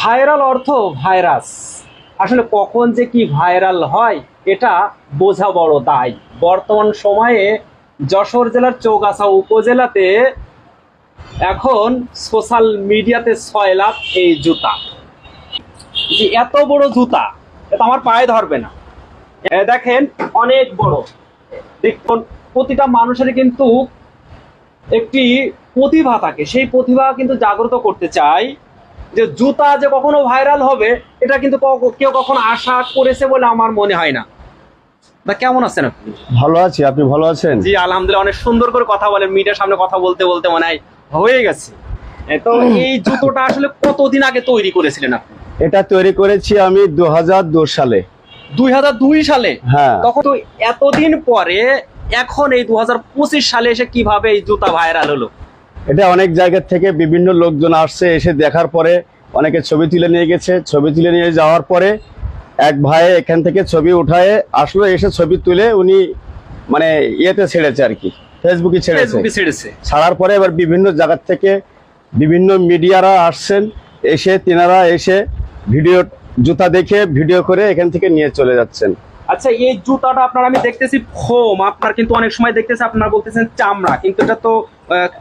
Viral অর্থ virus. আসলে কখন যে কি ভাইরাল হয়, এটা বোঝা বড় দায়। বর্তমান সময়ে যশোর জেলার চৌগাছা উপজেলাতে এখন সোশ্যাল মিডিয়াতে ছয় লাখ এই জুতা। যে এত বড় জুতা এটা আমার পায়ে ধরবে না। দেখেন, অনেক বড়। দেখুন, প্রতিটা মানুষের কিন্তু একটি প্রতিভা থাকে। সেই প্রতিভা কিন্তু জাগ্রত করতে চাই যে জুতা যে কখনো ভাইরাল হবে এটা কিন্তু কেউ কখনো আশা করেছে বলে আমার মনে হয় না। বা কেমন আছেন আপনি? ভালো আছি আপনি ভালো আছেন? জি আলহামদুলিল্লাহ অনেক সুন্দর করে কথা বলেন। মিডিয়ার সামনে কথা বলতে বলতে মনে হয় হয়ে গেছে। তো এই জুতোটা আসলে কতদিন আগে তৈরি করেছিলেন আপনি? এটা তৈরি করেছি আমি দু সালে। দুই হাজার দুই সালে? হ্যাঁ। তখন তো এতদিন পরে এখন এই দু হাজার পঁচিশ সালে এসে কীভাবে এই জুতা ভাইরাল হলো? এটা অনেক জায়গা থেকে বিভিন্ন লোকজন আসছে এসে দেখার পরে অনেকে ছবি তুলে নিয়ে গেছে। ছবি তুলে নিয়ে যাওয়ার পরে এক ভাই এখান থেকে ছবি উঠায় আসলো এসে ছবি তুলে উনি মানে ইয়েতে ছেড়েছে আর কি ফেসবুকে ছেড়েছে। ছাড়ার পরে এবার বিভিন্ন জায়গা থেকে বিভিন্ন মিডিয়ারা আসছেন এসে তিনারা এসে ভিডিও জুতা দেখে ভিডিও করে এখান থেকে নিয়ে চলে যাচ্ছেন। আচ্ছা এই জুতাটা আপনার আমি দেখতেছি ফোম। আপনার কিন্তু অনেক সময় দেখতেছি আপনারা বলতেছেন চামড়া। কিন্তু এটা তো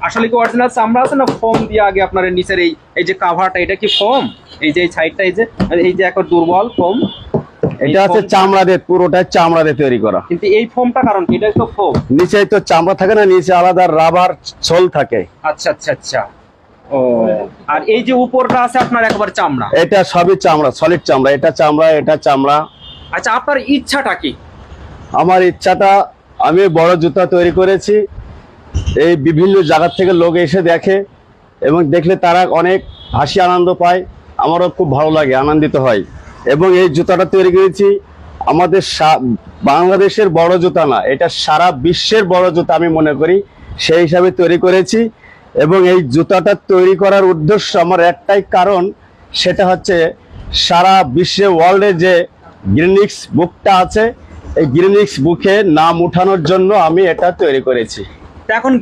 আসলে কি অরিজিনাল চামড়া আছে না ফোম দিয়ে আগে আপনার নিচের এই এই যে কাভারটা এটা কি ফোম? এই যে এই সাইডটা এই যে এই যে একটা দুর্বল ফোম। এটা হচ্ছে চামড়া দিয়ে পুরোটাই চামড়া দিয়ে তৈরি করা। কিন্তু এই ফোমটা কারণ কি? এটা তো ফোম। নিচে তো চামড়া থাকে না নিচে আলাদা রাবার ছোল থাকে। আচ্ছা আচ্ছা আচ্ছা। ও আর এই যে উপরটা আছে আপনার একবার চামড়া। এটা সবই চামড়া সলিড চামড়া। এটা চামড়া এটা চামড়া। আচ্ছা আপনার ইচ্ছাটা কি? আমার ইচ্ছাটা, আমি বড় জুতা তৈরি করেছি। এই বিভিন্ন জায়গা থেকে লোক এসে দেখে এবং দেখলে তারা অনেক হাসি, আনন্দ পায়। আমারও খুব ভালো লাগে, আনন্দিত হয়। এবং এই জুতাটা তৈরি করেছি আমাদের বাংলাদেশের বড় জুতা না, এটা সারা বিশ্বের বড় জুতা আমি মনে করি, সেই হিসাবে তৈরি করেছি। এবং এই জুতাটা তৈরি করার উদ্দেশ্য আমার একটাই কারণ, সেটা হচ্ছে সারা বিশ্বে ওয়ার্ল্ডে যে গ্রিনিক্স বুকটা আছে। এই গ্রিনিক্স বুকে নাম উঠানোর জন্য আমি এটা তৈরি করেছি। এখন